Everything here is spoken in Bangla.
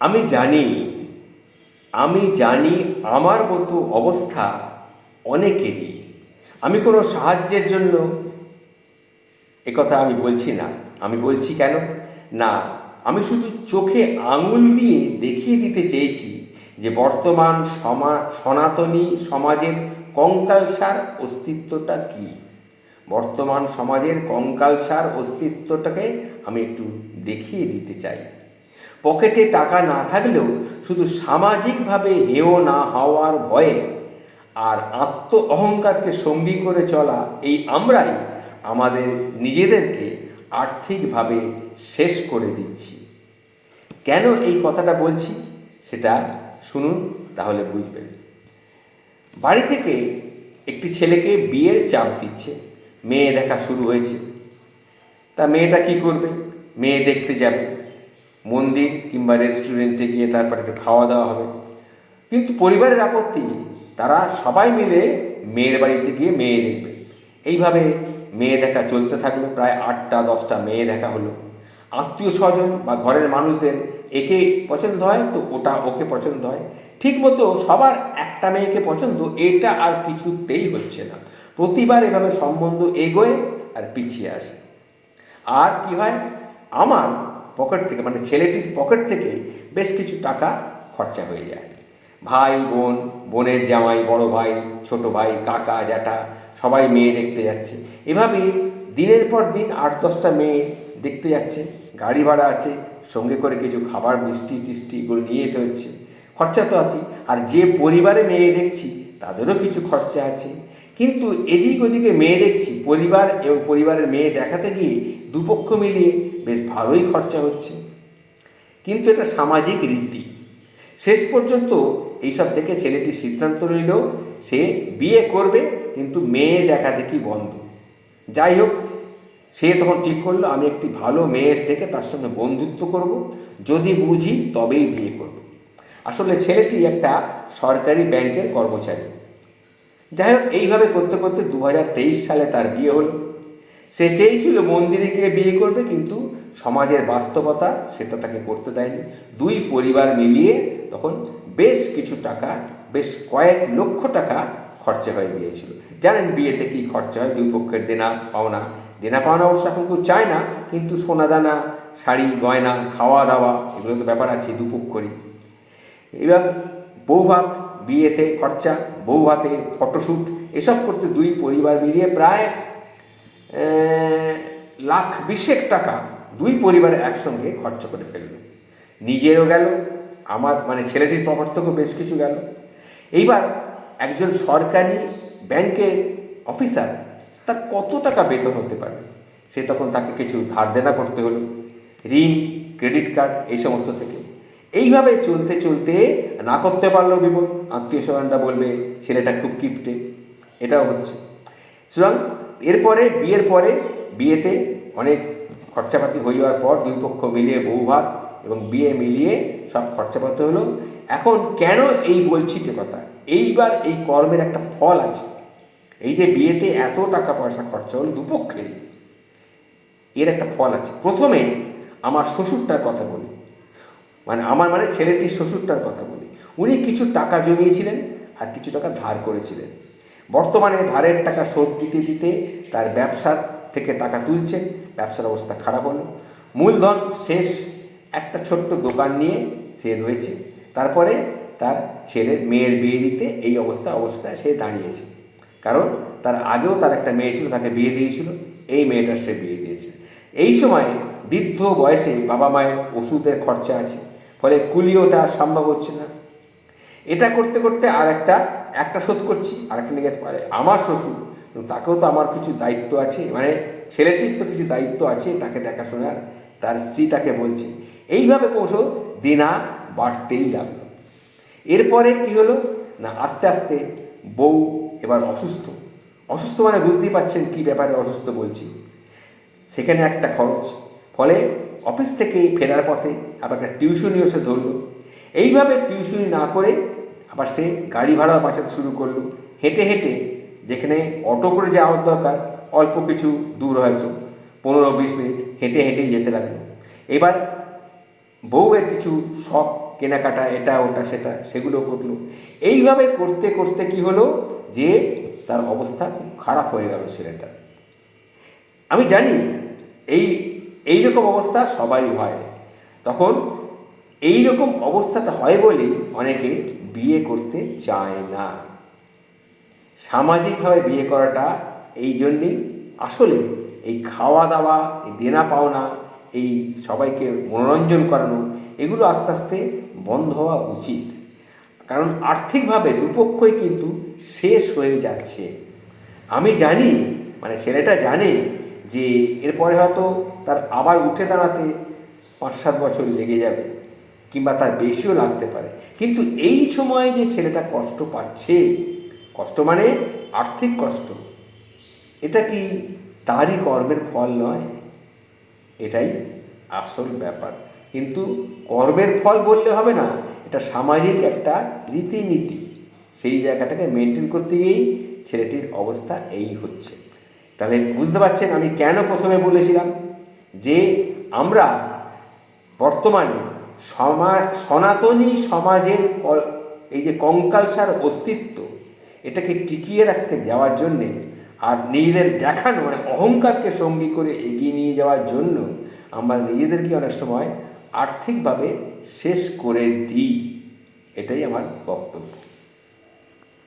আমি জানি আমি জানি আমার মতো অবস্থা অনেকেরই। আমি কোনো সাহায্যের জন্য একথা আমি বলছি না। আমি বলছি কেন? না, আমি শুধু চোখে আঙুল দিয়ে দেখিয়ে দিতে চেয়েছি যে বর্তমান সমা, সনাতনী সমাজের কঙ্কালসার অস্তিত্বটা কী। বর্তমান সমাজের কঙ্কালসার অস্তিত্বটাকে আমি একটু দেখিয়ে দিতে চাই। পকেটে টাকা না থাকলেও শুধু সামাজিকভাবে হেয় না হওয়ার ভয়ে আর আত্ম অহংকারকে সঙ্গী করে চলা এই আমরাই আমাদের নিজেদেরকে আর্থিকভাবে শেষ করে দিচ্ছি। কেন এই কথাটা বলছি সেটা শুনুন তাহলে বুঝবেন। বাড়ি থেকে একটি ছেলেকে বিয়ের চাপ দিচ্ছে, মেয়ে দেখা শুরু হয়েছে। তা মেয়েটা কি করবে? মেয়ে দেখতে যাবে। মন্দির কিংবা রেস্টুরেন্টে গিয়ে তারপরে খাওয়া দাওয়া হবে। কিন্তু পরিবারের আপত্তি, তারা সবাই মিলে মেয়ের বাড়িতে গিয়ে মেয়ে দেখবে। এইভাবে মেয়ে দেখা চলতে থাকল, প্রায় আটটা, দশটা মেয়ে দেখা হলো। আত্মীয় স্বজন বা ঘরের মানুষদের একে পছন্দ হয় তো ওটা ওকে পছন্দ হয়। ঠিক মতো সবার একটা মেয়েকে পছন্দ, এটা আর কিছুতেই হচ্ছে না। প্রতিবার এভাবে সম্বন্ধ এগোয় আর পিছিয়ে আসে। আর কি হয়? আমার পকেট থেকে মানে ছেলেটির পকেট থেকে বেশ কিছু টাকা খরচা হয়ে যায়। ভাই, বোন, বোনের জামাই, বড় ভাই, ছোট ভাই, কাকা, জ্যাঠা সবাই মেয়ে দেখতে যাচ্ছে। এভাবে দিনের পর দিন আট, দশটা মেয়ে দেখতে যাচ্ছে। গাড়ি ভাড়া আছে, সঙ্গে করে কিছু খাবার, মিষ্টি টিষ্টি এগুলো নিয়ে যেতে হচ্ছে। খরচা তো আছে আর যে পরিবারে মেয়ে দেখছি, তাদেরও কিছু খরচা আছে। কিন্তু এদিক ওদিকে মেয়ে দেখছি, পরিবার এবং পরিবারের মেয়ে দেখাতে গিয়ে দুপক্ষ মিলিয়ে বেশ ভালোই খরচা হচ্ছে। কিন্তু এটা সামাজিক রীতি। শেষ পর্যন্ত এইসব থেকে ছেলেটি সিদ্ধান্ত নিল, সে বিয়ে করবে, কিন্তু মেয়ে দেখা দেখি বন্ধ। যাই হোক, সে তখন ঠিক করল, আমি একটি ভালো মেয়ের থেকে তার সঙ্গে বন্ধুত্ব করব, যদি বুঝি তবেই বিয়ে করব। আসলে ছেলেটি একটা সরকারি ব্যাংকের কর্মচারী। যাই হোক, এইভাবে করতে করতে দু হাজার তেইশ সালে তার বিয়ে হলো। সে চেয়েছিল মন্দিরে গিয়ে বিয়ে করবে, কিন্তু সমাজের বাস্তবতা সেটা তাকে করতে দেয়নি। দুই পরিবার মিলিয়ে তখন বেশ কিছু টাকা, বেশ কয়েক লক্ষ টাকা খরচা হয়ে গিয়েছিল। জানেন বিয়েতে কী খরচা হয়? দুই পক্ষের দেনা পাওনা। দেনা পাওনা অবশ্য এখন কেউ চায় না, কিন্তু সোনা দানা শাড়ি, গয়না খাওয়া দাওয়া এগুলো তো ব্যাপার আছে, দুপক্ষরই। এবার বৌভাত বিয়েতে খরচা বৌভাতে ফটোশ্যুট, এসব করতে দুই পরিবার মিলিয়ে প্রায় লাখ বিশেক টাকা দুই পরিবার একসঙ্গে খরচা করে ফেলল। নিজেরও গেল, আমার মানে ছেলেটির থেকেও বেশ কিছু গেল। এইবার একজন সরকারি ব্যাংকের অফিসার তার কত টাকা বেতন হতে পারে? সে তখন তাকে কিছু ধার দেনা করতে হলো, ঋণ, ক্রেডিট কার্ড, এই সমস্ত থেকে। এইভাবে চলতে চলতে না করতে পারলেও বিপদ। আত্মীয় স্বজনরা বলবে, ছেলেটা খুব কিপটে। এটাও হচ্ছে। সুতরাং এরপরে, বিয়ের পরে, বিয়েতে অনেক খরচাপাতি হয়ে যাওয়ার পর দুই পক্ষ মিলিয়ে বউ ভাত এবং বিয়ে মিলিয়ে সব খরচাপাতি হলো। এখন কেন এই বলছি যে কথা? এইবার এই কর্মের একটা ফল আছে। এই যে বিয়েতে এত টাকা পয়সা খরচা হলো দুপক্ষেরই এর একটা ফল আছে। প্রথমে আমার শ্বশুরটার কথা বলি। মানে আমার মানে ছেলেটির শ্বশুরটার কথা বলি। উনি কিছু টাকা জমিয়েছিলেন আর কিছু টাকা ধার করেছিলেন। বর্তমানে ধারের টাকা শোধ দিতে দিতে তার ব্যবসা থেকে টাকা তুলছেন ব্যবসার অবস্থা খারাপ হলো। মূলধন শেষ, একটা ছোট্ট দোকান নিয়ে সে রয়েছে। তারপরে তার ছেলের মেয়ের বিয়ে দিতে এই অবস্থা, অবস্থায় সে দাঁড়িয়েছে। কারণ তার আগেও তার একটা মেয়ে ছিল, তাকে বিয়ে দিয়েছিল, এই মেয়েটার সে বিয়ে দিয়েছে। এই সময় বৃদ্ধ বয়সে বাবা মায়ের ওষুধের খরচা আছে। ফলে কুলিওটা সম্ভব হচ্ছে না। এটা করতে করতে আর একটা একটা শোধ করছি আর একটা নিয়ে পারে আমার শ্বশুর, তাকেও তো আমার কিছু দায়িত্ব আছে মানে ছেলেটির তো কিছু দায়িত্ব আছে তাকে দেখাশোনার, তার স্ত্রী তাকে বলছে। এইভাবে ক্রমশ দেনা বাড়তেই লাগল। এরপরে কি হলো? না, আস্তে আস্তে বউ এবার অসুস্থ। অসুস্থ মানে বুঝতেই পারছেন কি ব্যাপারে অসুস্থ বলছি। সেখানে একটা খরচ। ফলে অফিস থেকে ফেরার পথে আবার একটা টিউশনিও সে ধরলো। এইভাবে টিউশনি না করে আবার সে গাড়ি ভাড়া বাঁচাতে শুরু করল। হেঁটে হেঁটে যেখানে অটো করে যাওয়ার দরকার, অল্প কিছু দূর হয়তো। পনেরো বিশ মিনিট হেঁটে হেঁটেই যেতে লাগল। এবার বউয়ের কিছু শখ, কেনাকাটা, এটা, ওটা, সেটা, সেগুলো করল এইভাবে করতে করতে কি হলো যে তার অবস্থা খুব খারাপ হয়ে গেল ছেলেটা আমি জানি এই এই রকম অবস্থা সবারই হয়। তখন এই রকম অবস্থাটা হয় বলেই অনেকে বিয়ে করতে চায় না। সামাজিকভাবে বিয়ে করাটা এই জন্যেই আসলে এই খাওয়া দাওয়া এই দেনা পাওনা এই সবাইকে মনোরঞ্জন করানো, এগুলো আস্তে আস্তে বন্ধ হওয়া উচিত। কারণ আর্থিকভাবে দুপক্ষই কিন্তু শেষ হয়ে যাচ্ছে। আমি জানি মানে ছেলেটা জানে যে এরপরে হয়তো তার আবার উঠে দাঁড়াতে পাঁচ সাত বছর লেগে যাবে, কিংবা তার বেশিও লাগতে পারে। কিন্তু এই সময়ে যে ছেলেটা কষ্ট পাচ্ছে, কষ্ট মানে আর্থিক কষ্ট, এটা কি তারই কর্মের ফল নয়? এটাই আসল ব্যাপার। কিন্তু কর্মের ফল বললে হবে না, এটা সামাজিক একটা রীতিনীতি। সেই জায়গাটাকে মেনটেন করতে গিয়েই ছেলেটির অবস্থা এই হচ্ছে। তাহলে বুঝতে পারছেন আমি কেন প্রথমে বলেছিলাম যে আমরা বর্তমানে সমা, সনাতনী সমাজের এই যে কঙ্কালসার অস্তিত্ব, এটাকে টিকিয়ে রাখতে যাওয়ার জন্যে আর নিজেদের দেখানো মানে অহংকারকে সঙ্গী করে এগিয়ে নিয়ে যাওয়ার জন্য আমরা নিজেদেরকে অনেক সময় আর্থিকভাবে শেষ করে দিই। এটাই আমার বক্তব্য।